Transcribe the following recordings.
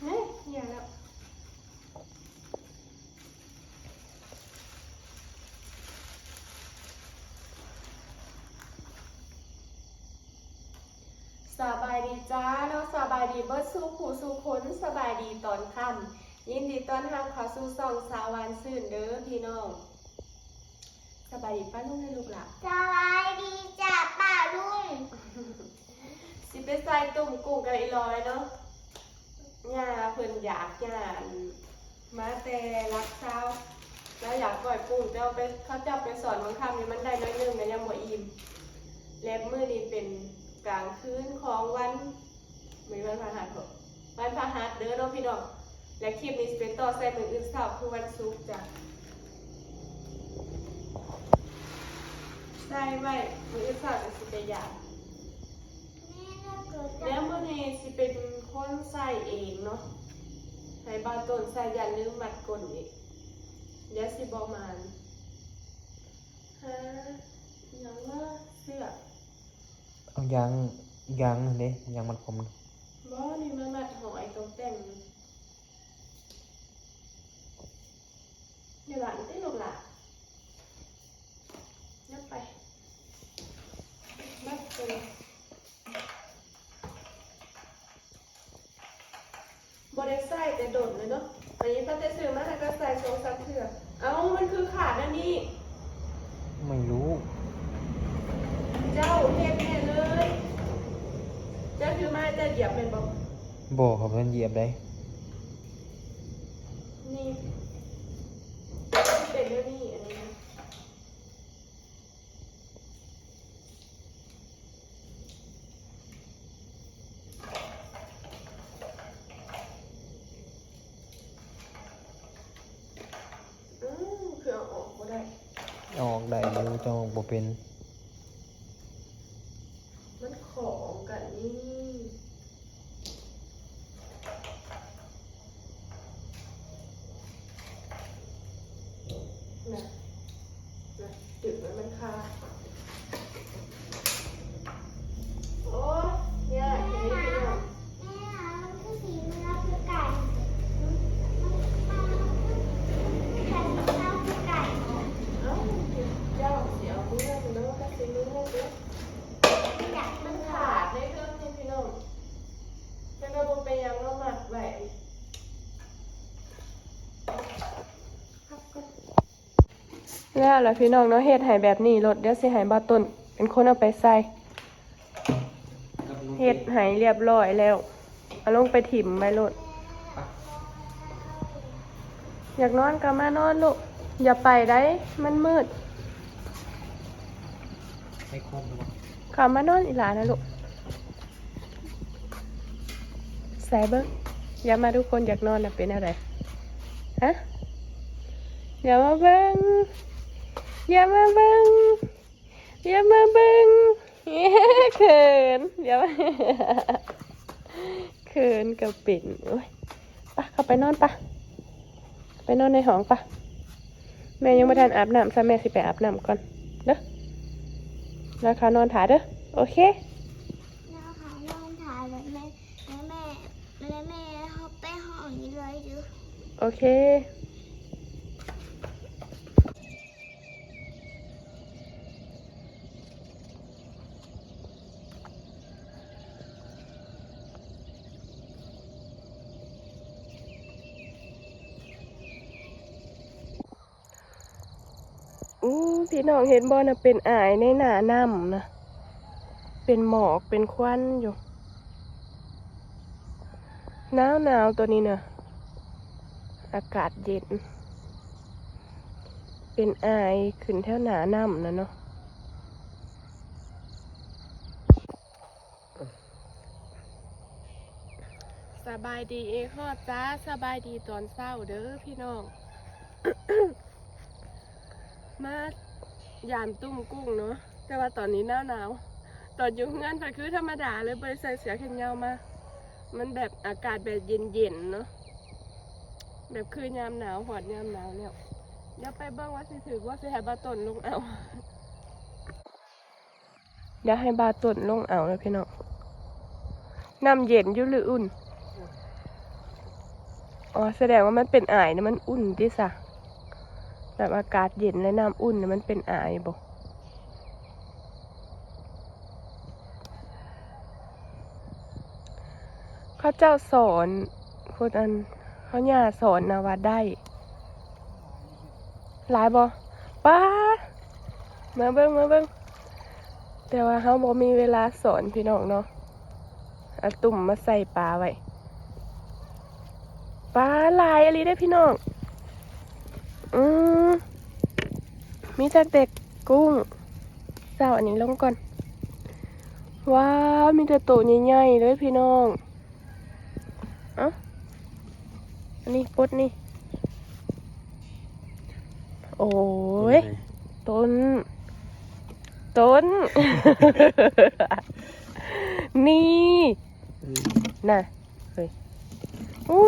เฮ้ยอย่าแล้วสบายดีจ้าเนาะสบายดีเบิดสู้ผู้สู้คนสบายดีตอนค่ำยินดีต้อนรับข้าสู่ซองสาววันซื่นเด้อพี่น้อง สบายดีป้าลุงให้ลูกหล่ะสวัสดีจ้า ลุงสิไปใส่ตุ่มกุ้งกับอ้ลอยเนาะย่าเพิ่นอยากย่ามาแต่รักเช้าแล้วอยากปล่อยกุ้งเจ้าไปเขาเจ้าไปสอนบางคำนี่มันได้น้อยหนึงนะยังบ่อิ่มเล็บมือนี่เป็นกลางคืนของวันมีวันพฤหัสบ่วันพฤหัสเด้อเนาะพี่น้องและคลิปนี้เป็นต่อใส่มืออื่นเช้าคือวันศุกร์จ้ะ ได้ไว้มืออื่นเช้าจะสิไปอยากแม่น่าเกิดแล้วมื่อนี้สิเป็นคนใส่เองเนาะให้บาต้นใส่ยันลืมมัดก้นอีกเดี๋ยวสิบอกมันฮะอยังว่าเสื้อเอายางยางนั่นเด้ยางมันคมบ่นี่มามัดหอยตรงแต่งเดี๋ยวหลานได้ลูกหลานนับไปมัดตัวบริใส่แต่โดดเลยเนาะอันนี้ป้าจะซื้อมาแล้วก็ใส่สองสามเถื่อเอ้ามันคือขาดอันนี้ ไม่รู้ เจ้าเฮ็ดแน่เลย เจ้าคือไม้แต่เหยียบเป็นบอก บอกเขาเพิ่นเห ยียบได้นี่เป็นเรื่องนี้อันนี้นะอืมคือเอาออกก็ได้ ออกได้อยู่จะออกบ่เป็นมันของกันนี่นะนะจุดมันมันคาโอ้ยยากเลยพี่น้อง แม่มันคือสีเนื้อคือไก่มันมันคือไก่คือไก่ เอ้าเจ้าเสียเมื่อคุณน้องก็สิเมื่อเด้อ อยาก มั มันน ขา ขา ด ด ได้เพิ่มนี่พี่น้องจะกระบอกไปยังเราหมัดไว้ แล้วล่ะพี่น้องเนาะเฮ็ดให้แบบนี้รถเดี๋ยวสิให้บ่าต้นเป็นคนเอาไปใส่เฮ็ดให้เรียบร้อยแล้วเอาลงไปถิ่มไว้รถอยากนอนก็มานอนลูกอย่าไปได้มันมืดให้คมดูบ่ขามานอนอีหลานะลูกใส่เบิ้งอย่ามาทุกคนอยากนอนนะเป็นอะไรฮะอย่ามาเบิ้ง อย่ามาเบิ้งอย่ามาเบิ้งเขินอย่ามาเขินกับปิ่นโอ้ยปะเข้าไปนอนปะไปนอนในห้องปะแม่ยังไม่ทันอาบน้ำซะแม่สิไปอาบน้ำก่อนเด้อแล้วเขานอนถ่ายเด้อโอเคแล้วเขาลองถ่ายแบบแม่แล้วแม่แล้วแม่เขาไปห้องนี้เลยดูโอเค อู้พี่ น้องเห็นบ่นะเป็นอายในหน้าน้ำนะเป็นหมอกเป็นควันอยู่หนาวหนาวตัวนี้นะอากาศเย็น เป็นอายขึ้นแถวหนาน้ำนะเนาะสบายดีเองฮอจ้าสบายดีตอนเศร้าเด้อพี่น้อง มา ยามตุ้มกุ้งเนาะแต่ว่าตอนนี้หนาวหนาวตอนอยู่งานก็คือธรรมดาเลยบริใส่เสียแขนยาวมา มันแบบอากาศแบบเย็นๆเนาะแบบคือยามหนาวหอดยามหนาวแล้วเดี๋ยวไปเบิ่งว่าสิถือว่าสิให้บาตนลงเอาเดี๋ยวให้บาตุนลงเอาเลยพี่น้องน้ำเย็นยู่หรืออุ่นอ๋อแสดงว่ามันเป็นอายนะมันอุ่นดิสะ แบบอากาศเย็นและน้ำอุ่นนะมันเป็นอายบอกเขาเจ้าสอนคนอันเขาย่าสอนนะว่าได้ หลายบอป้ามาเบิ้งมาเบิ้งแต่ว่าเขาบอกมีเวลาสอนพี่น้องเนาะเอาตุ่มมาใส่ปลาไว้ปลาลายอะไรได้พี่น้อง อืม มีแต่เด็กกุ้งเจ้าอันนี้ลงก่อน ว้ามีแต่โตวใหญ่ๆเลยพี่น้องเอะอันนี้ปดนี่ โอ้ยต้น ต้น นี่น่ะ เฮ้ย อู้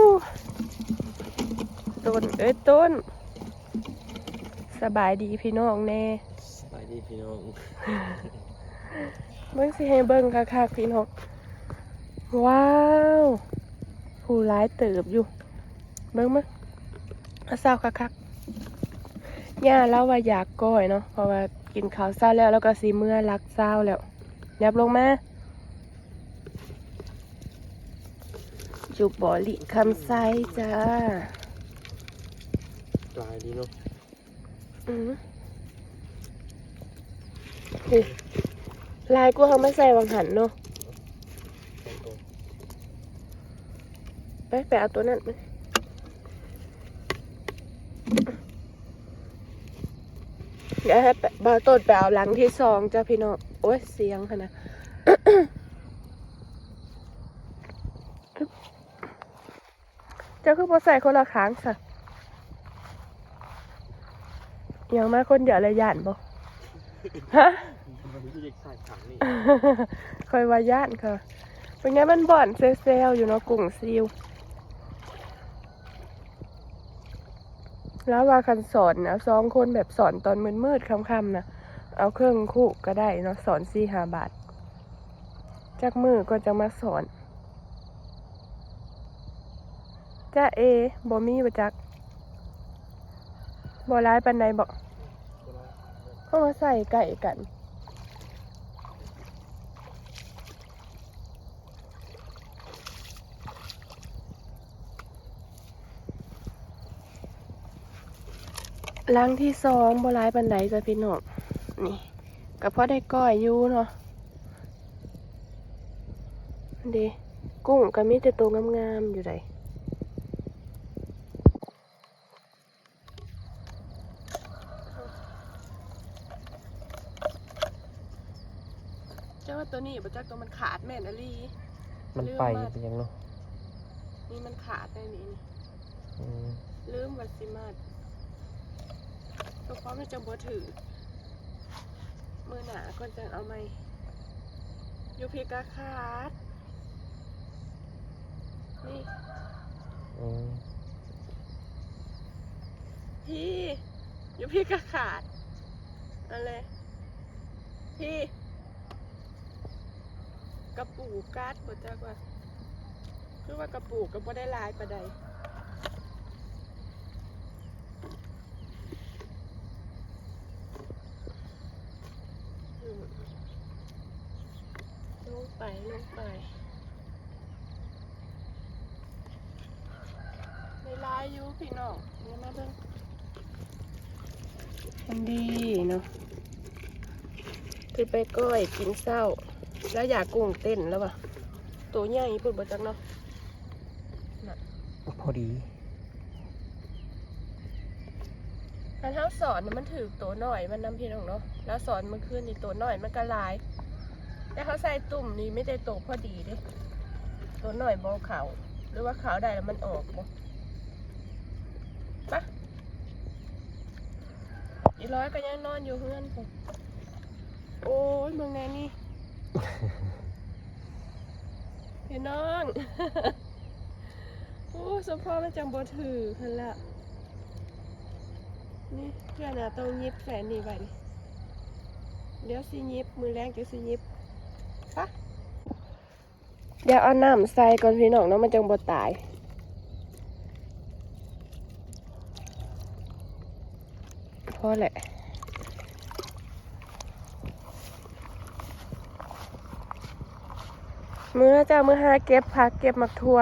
ต้น เอ้ยต้น สบายดีพี่น้องแน่สบายดีพี่น้องเบิ่งสิให้เบิ่งคักๆพี่น้องว้าวผู้ร้ายเติบอยู่ เบิ่งมั้ยเอาเศร้าคักๆย่าเล่าว่าอยากก้อยเนาะเพราะว่ากินข้าวเศร้าแล้วแล้วก็สีเมื่อรักเศร้าแล้วยับลงมาจุบบ่อลิคำไซจ้าปลายดีเนาะอืม นี่ลายกูเขาไม่ใส่วังหันเนาะไปไปเอาตัวนั้นมาเดี๋ยวให้บาต้นไปเอาหลังที่สองจ้าพี่น้อง โอ้ยเสียงค่ะนะเจ้าคือพอใส่คนละครั้งค่ะ ยังมาคนเดียวเลยย่านบ่ฮะมันจะเด็กใส่ถังนี่คอยว่าย่านค่ะ เป็นไงมันบ่อนเซลล์อยู่เนาะกุ้งซิวแล้วว่าคันสอนนะสองคนแบบสอนตอนมืดๆค่ำๆนะเอาเครื่องคู่ก็ได้เนาะสอนสี่ห้าบาทจากมือก็จะมาสอนจ้าเอ บอมีบจัก บอร้ายปันใดบอกเข้ามาใส่ไก่กันล้างที่สองบร้ายปันไดจ้ะพี่น้องนี่ก็พอได้ก้อยอยู่เนาะดีกุ้งก็มีแต่ตัวงามๆอยู่ไดเจ้าว่าตัวนี้บ่จักตัวมันขาดแม่นอลีมันไปเป็นยังเนาะนี่มันขาดได้นี่นี่อืมลืมวัสิมาดตัวเพราะมันจะบ่ถือมือหนาก่อนจะเอาไหมยูพีกาคาดนี่อืมพี่ยูพีกาขาดอะไรพี่ กระปูกาดบ่จักว่า คือว่ากระปูก็บ่ได้หลายปานใดอืมลงไปลงไปในลายอยู่พี่น้องนี่มาเบิ่งมันดีเนาะคือไปก้อยกินเศร้า แล้วอยากกุ้งเต้นแล้วปะตัวใหญ่ปุ่นบ่จักเนาะพอดีถ้าเท้าสอนน่ะมันถือตัวหน่อยมันนำพี่น้องเนาะแล้วสอนมันขึ้นนี่ตัวหน่อยมันก็หลาย แต่เขาใส่ตุ่มนี่ไม่ได้โตพอดีเด้ตัวหน่อยบอเขาหรือว่าเขาได้แล้วมันออกบ่ปะอีร้อยก็ยังนอนอยู่เพื่อนผมโอ้ยเมืองแนนี่ พี่น้องโอ้สมพอมันจังบ่ถือคันละนี่เพื่อนอะต้องยิบแฟนนี่ไว้เดี๋ยวสิยิบมือแรงจะสิยิบปะเดี๋ยวเอาน้ำใส่ก่อนพี่น้องเนาะมันจังบ่ตายพอแหละ มือจ้ามือหาเก็บผักเก็บมักทั่ว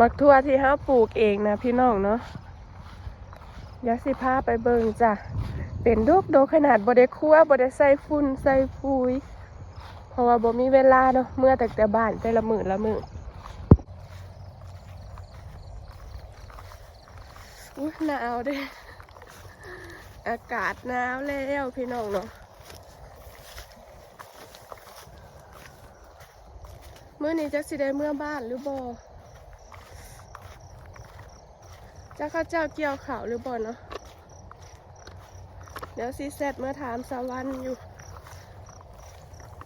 มักทั่วที่ห้าปลูกเองนะพี่น้องเนาะยากสิพาไปเบิ่งจ้ะ เป็นดกโดขนาดบ่ได้คั่วบ่ได้ใส่ฝุ่นใส่ปุ๋ยเพราะว่าบ่มีเวลาเนาะเมื่อแต่แต่บ้านแต่ละมือละมืออุ้ยหนาวเด้อากาศหนาวแล้วพี่น้องเนาะ มื่อนี้จักสิได้เมื่อบ้านหรือบ่จักเข้าเจ้าเกี่ยวขาวหรือบ่เนาะเดี๋ยวซีเซตเมื่อถามสวรรค์อยู่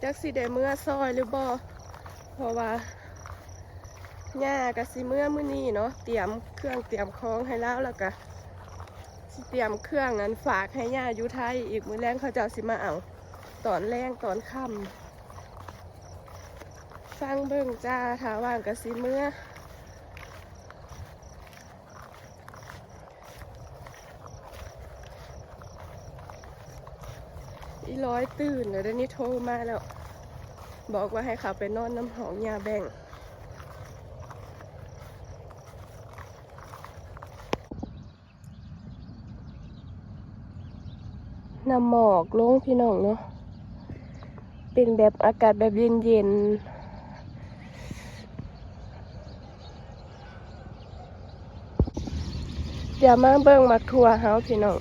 จักสิได้เมื่อซอยหรือบ่เพราะว่าย่ากับสิเมื่อมื้อนี้เนาะเตรียมเครื่องเตรียมของให้แล้วแล้วก็สิเตรียมเครื่องนั้นฝากให้ย่าอยู่ไทยอีกมื้อแรงเขาเจ้าสิมาเอาตอนแรงตอนค่ำ ฟังเบิ่งจ้าถาว่างกับสิเมื่ออีร้อยตื่นเดี๋ยวนี้โทรมาแล้ว บอกว่าให้เขาไปนอนน้ำหอมยาแบ่งน้ำหมอกลงพี่น้องเนาะเป็นแบบอากาศแบบเย็นๆ เดี๋ยวมาเบิ่งมาทัวร์เฮาพี่น้อง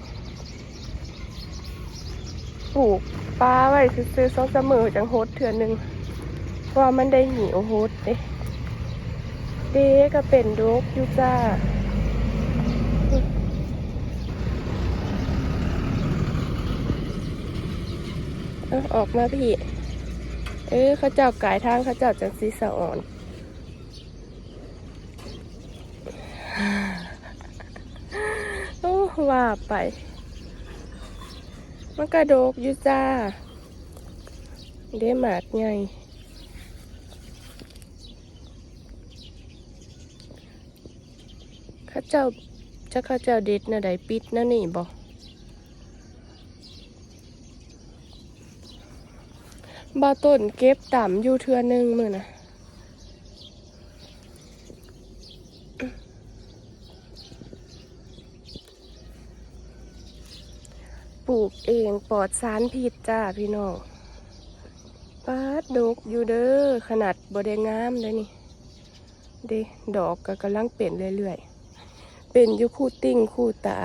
ปลูกปลาไว้ซื้อๆซองเสมอจังโฮดเถื่อหนึงเพราะมันได้หิวโฮดเด้เด้ก็เป็นดกอยู่จ้าออกมาพี่ เออเขาเจ้ากายทางเขาเจ้าจังสีสะอ่อน โอ้ ว่าไป มันกระโดกอยู่จ้าได้หมากไงข้าเจ้าจะข้าเจ้าเด็ดนะใดปิดนะนี่บอกบาต้นเก็บต่ำอยู่เทือหนึงมือนะป ลูกเองปลอดสารพิษจ้าพี่น้องปาดดกอยู่เด้อขนาดบไดงามเลยนี่เด้ดอกก็กำลังเปลี่ยนเรื่อยๆ เป็นอยู่คู่ติ้งคู่ตา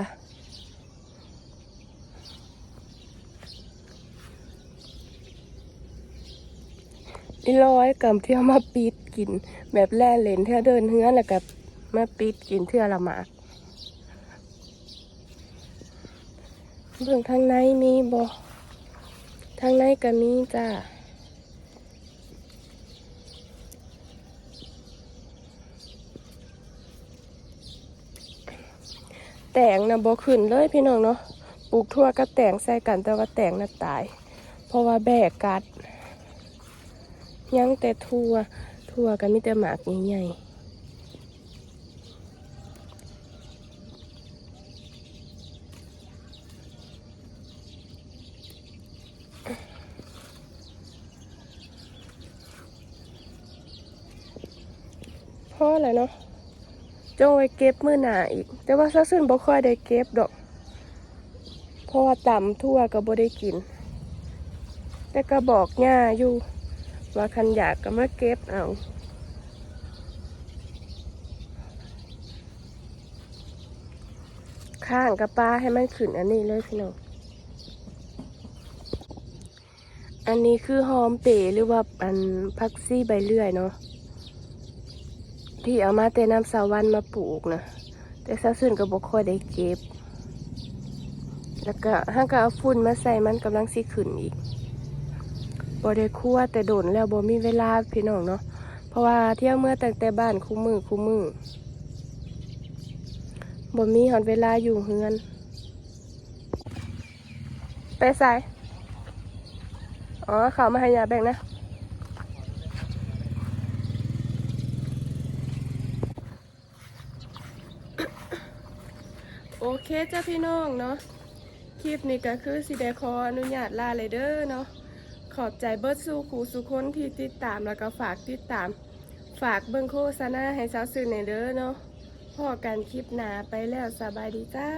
อีร้อยกับเที่ยวมาปิดกิน แบบแล่เลนเที่ยวเดินเฮือนแล้วกับมาปิดกินเที่ยวละหมาก เบื้องทางในมีบ่ทางในก็มีจ้าแต่งนะบ่ขึ้นเลยพี่น้องเนาะปลูกทั่วก็แต่งใส่กันแต่ว่าแต่งน่ะตาย เพราะว่าแบกกัด ยังแต่ทั่วทั่วก็มีแต่หมากใหญ่ๆ อแล้วเนาะจงไว้เก็บมื้อหน้าอีก แต่ว่าซะซึ่นบ่ค่อยได้เก็บดอก เพราะว่าต่ำทั่วก็บ่ได้กิน แต่ก็บอกย่าอยู่ ว่าคันอยากก็มาเก็บเอาข้างกับปลาให้มันขึ้นอันนี้เลยพี่น้อง อันนี้คือหอมเป๋หรือว่าอันพักซี่ใบเลื่อยเนาะ ที่เอามาแต่น้ำสาวันมาปลูกนะแต่ซาซึนก็บอกค่อยได้เก็บ แล้วก็ห้างก็เอาฝุ่นมาใส่มันกำลังสิขึ้นอีกบ่ได้คั่วแต่โดนแล้วบ่มีเวลาพี่น้องเนาะเพราะว่าเที่ยวเมื่อแต่งแต่บ้านคู่มือคู่มือบ่มีหอนเวลาอยู่เฮือน ไปใส่อ๋อเขามาให้ยาแบ่งนะ เคจ้าพี่น้องเนาะคลิปนี้ก็คือสิได้ขออนุญาตลาเลยเด้อเนาะขอบใจเบิร์ดสู่ครูสุคนที่ติดตามแล้วก็ฝากติดตาม ฝากเบิ้งโฆษณาให้สาวสื่อในเด้อเนาะพอกันคลิปหนาไปแล้วสบายดีจ้า